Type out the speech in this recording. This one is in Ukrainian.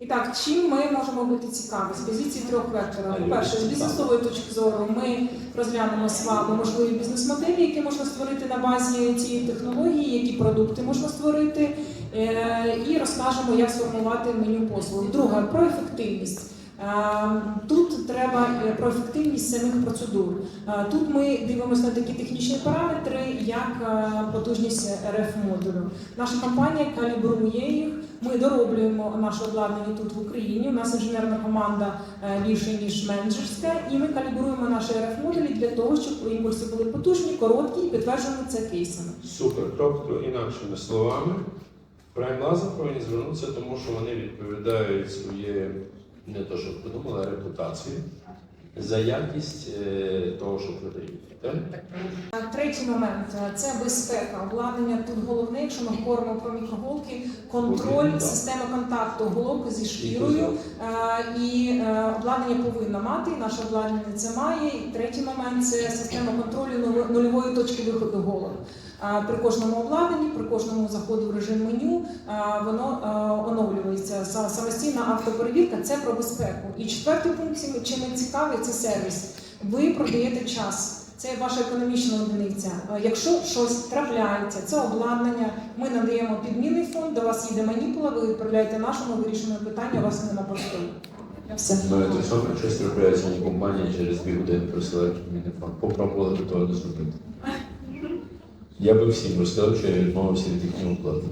І так, чим ми можемо бути цікаві з позиції трьох векторів? По-перше, з бізнесової точки зору ми розглянемо з вами можливі бізнес-моделі, які можна створити на базі цієї технології, які продукти можна створити, е, і розкажемо, як сформувати меню послуг. Друге про ефективність. Е, Тут треба е, про ефективність самих процедур. Е, Тут ми дивимося на такі технічні параметри, як е, потужність РФ модулю. Наша компанія калібрує їх. Ми дороблюємо наше обладнання тут в Україні. У нас інженерна команда більше ніж менеджерська, і ми калібруємо наші РФ модулі для того, щоб імпульси були потужні, короткі і підтверджуємо це кейсами. Супер. Тобто, інакшими словами, Plaza повинні звернутися, тому що вони відповідають своєю, не то, що подумали, а репутації за якість е, того, що продають. Третій момент е, це безпека. Обладнання тут головне, якщо ми говоримо про мікроголки, контроль системи контакту головки зі шкірою. Е, І обладнання повинно мати, і наше обладнання це має. І третій момент це система контролю нуль- нульової точки виходу голок. При кожному обладнанні, при кожному заходу в режим меню воно Самостійна автоперевірка це про безпеку. І четвертий пункт, чим- цікавий, це сервіс. Ви продаєте час. Це ваша економічна одиниця. Е, Якщо щось трапляється, це обладнання, ми надаємо підмінний фонд, до вас їде маніпула, ви відправляєте нашому вирішення питання, у вас нема поштову. Все. У мене те щось трапляється мені компанія через дві години присилають мені фонд. Попробували до того не зробити. Я би всім розказав, що я відмовився від їхнього плату.